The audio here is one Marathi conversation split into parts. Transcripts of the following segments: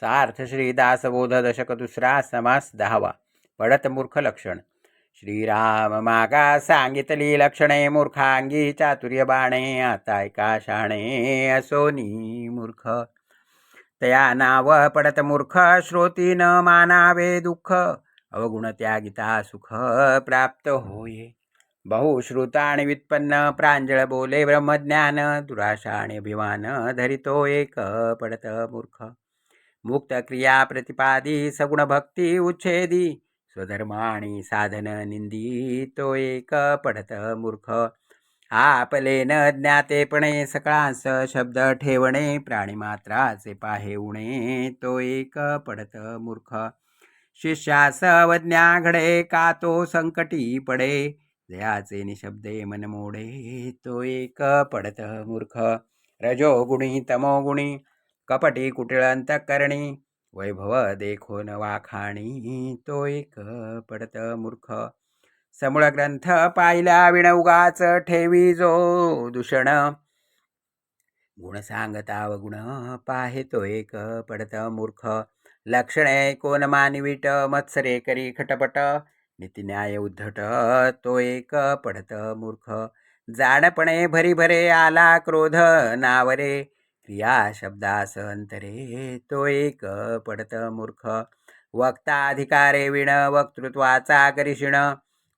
सार्थ श्रीदासबोध दशक दुसरा समास दहावा पडत मूर्ख लक्षण। श्रीराम मागा सांगितली लक्षणे मूर्खांगी चातुर्य बाणे आता ऐका शाणे असोनी मूर्ख। तया नाव पडत मूर्ख श्रोती न मानावे दुःख। अवगुण त्यागिता सुख प्राप्त होये। बहुश्रुता आणि व्युत्पन्न प्रांजळ बोले ब्रह्मज्ञान। दुराशा आणि अभिमान धरितो एक पडत मूर्ख। मुक्त क्रिया प्रतिपादी सगुण भक्ती उच्छेदी स्वधर्म आणि साधन निंदी तो एक पडत मूर्ख. आपले न ज्ञातेपणे सकाळांस शब्द ठेवणे प्राणीमात्राचे पाहे उणे तो एक पडत मूर्ख. शिष्यास वज्ञा घडे का तो संकटी पडे? जयाचे निशब्दे मन मोडे तो एक पडत मूर्ख. रजोगुणी तमोगुणी कपटी कुटिळ अंतकरणी वैभव देखो न वाखाणी तो एक पडत मूर्ख. समूळ ग्रंथ पाहिला विण उगाच ठेवी जो दूषण. गुण सांगता व गुण पाहे तो एक पडत मूर्ख. लक्षणे कोण मानवीट मत्सरे करी खटपट. नीतिन्याय उद्धट तो एक पडत मूर्ख. जाडपणे भरी भरे आला क्रोध नावरे. क्रिया शब्दास अंतरे तो एक पडत मूर्ख. वक्ता अधिकारे विण वक्तृत्वाचा करिषिण.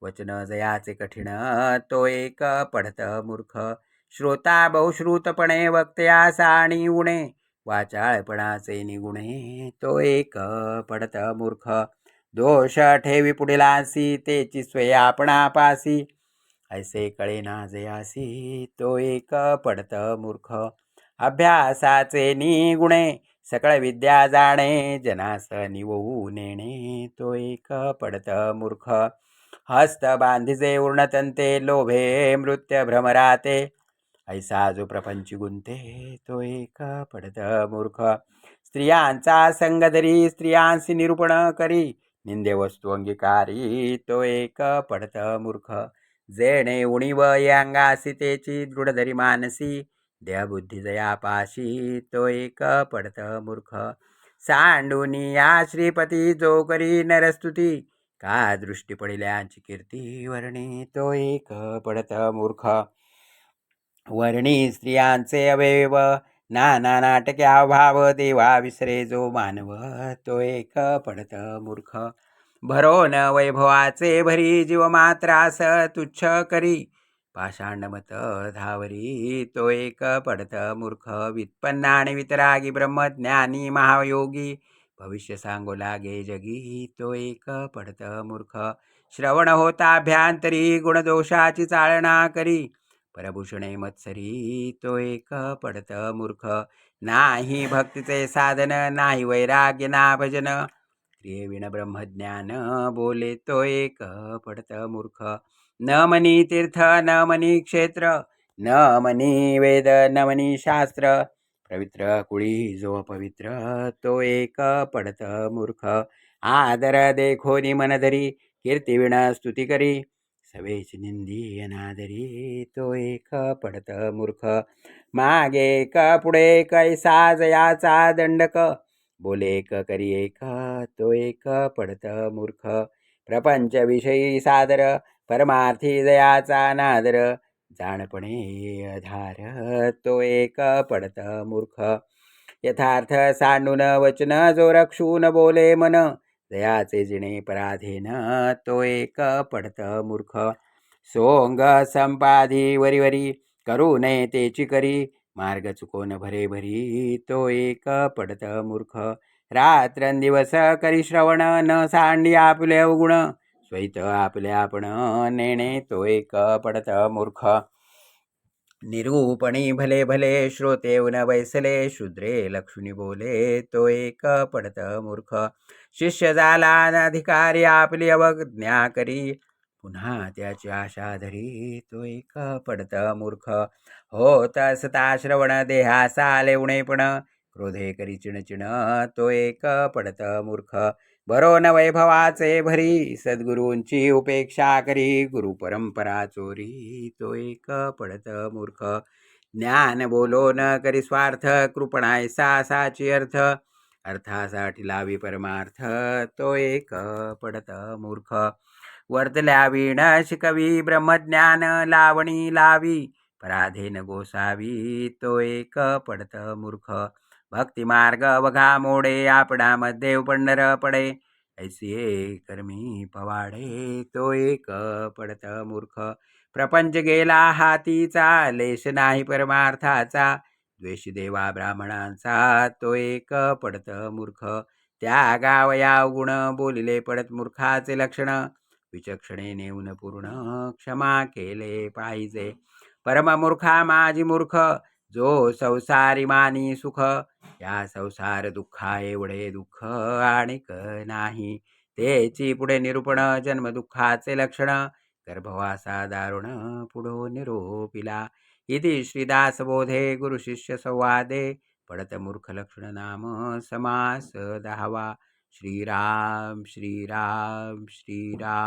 वचन जयाचे कठीण तो एक पडत मूर्ख. श्रोता बहुश्रुतपणे वक्त्या आणि उणे वाचाळपणाचे निगुणे तो एक पडत मूर्ख. दोष ठेवी पुढिलासी तेची स्वय आपणापासी. ऐसे कळे ना जयासी तो एक पडत मूर्ख. अभ्यासाचे निगुणे सकळ विद्या जाणे जनास निवू नेणे तो एक पडत मूर्ख. हस्त बांधिजे उर्णतंते लोभे मृत्य भ्रमराते. ऐसा जो प्रपंच गुंते तो एक पडत मूर्ख. स्त्रियांचा संगधरी स्त्रियांशी निरूपण करी. निंदे वस्तू अंगीकारी तो एक पडत मूर्ख. जेणे उणीव यांगासी तेची दृढधरी मानसी. देहबुद्धी जयापाशी तो एक पडत मूर्ख. सांडूनी या श्रीपती जो करी नरस्तुती. का दृष्टी पडिल्यांची कीर्ती वर्णी तो एक पडत मूर्ख. वर्णी स्त्रियांचे अवयव नाना नाटके अभाव देवा विसरे जो मानव तो एक पडत मूर्ख. भरोन वैभवाचे भरी जीव मात्रास तुच्छ करी. पाषाणमत धावरी तो एक पडत मूर्ख वित्पन्न आणि वितरागी ब्रह्मज्ञानी महायोगी. भविष्य सांगू लागे जगी तो एक पडत मूर्ख. श्रवण होता अभ्यांतरी गुणदोषाची चालना करी. परभूषणे मत्सरी तो एक पडत मूर्ख. नाही भक्तीचे साधन नाही वैराग्य ना भजन. क्रियविण ब्रह्मज्ञान बोले तो एक पडत मूर्ख. न मनी तीर्थ न मनी क्षेत्र न मनी वेद न मनी शास्त्र पवित्र कुळी जो पवित्र तो एक पडत मूर्ख. आदर देखोनी मनधरी कीर्तिविण स्तुती करी. सवेच निंदी अनादरी तो एक पडत मूर्ख. मागे क पुढे कैसा जयाचा दंडक. बोले क करी एक तो एक पडत मूर्ख. प्रपंच विषयी सादर परमार्थी दयाचा नादर जाणपणे अधार तो एक पडत मूर्ख. यथार्थ सांडून वचन जो रक्षून बोले मन. दयाचे जिणे पराधीन तो एक पडत मूर्ख. सोंग संपाधी वरी वरी करू नये तेची करी मार्ग चुकोन भरे भरी तो एक पडत मूर्ख. रात्रंदिवस करी श्रवण न सांडी आपले अवगुण. स्वैत आपल्यापण आपण नेणे तो एक पडत मूर्ख. निरूपणी भले भले श्रोते न बैसले शूद्रे लक्ष्मी बोले तो एक पडत मूर्ख. शिष्य झाला अधिकारी आपली अवज्ञा करी. पुन्हा त्याची आशा धरी तो एक पडत मूर्ख. होत असता श्रवण देहासा लेवणेपण क्रोधे करी चिणचिण तो एक पडत मूर्ख. बरो न वैभवाचे भरी सद्गुरूंची उपेक्षा करी गुरु परंपरा चोरी तो एक पडत मूर्ख. ज्ञान बोलो न करी स्वार्थ कृपणाय साची अर्थ. अर्थासाठी लावी परमार्थ तो एक पडत मूर्ख. वर्तल्या वीण शिकवी ब्रह्मज्ञान लावणी लावी. पराधेन गोसावी तो एक पडत मूर्ख. भक्ती मार्ग बघा मोडे आपणामध्ये पंढर पडे. ऐसिये कर्मी पवाडे तो एक पडत मूर्ख. प्रपंच गेला हातीचा लेश नाही परमार्थाचा. द्वेष देवा ब्राह्मणांचा तो एक पडत मूर्ख. त्या गावया गुण बोलिले पडत मूर्खाचे लक्षण. विचक्षणे नेऊन पूर्ण क्षमा केले पाहिजे. परममूर्खा माझी मूर्ख जो संसारी मानी सुख. या संसार दुःखा एवढे दुःख आणिक नाही. तेची पुढे निरूपण जन्म दुःखाचे लक्षण. गर्भवासा दारुण पुढो निरोपिला. इति श्रीदासबोधे गुरुशिष्य संवादे. पडत मूर्ख लक्षण नाम समास दहावा. श्रीराम श्रीराम श्रीराम.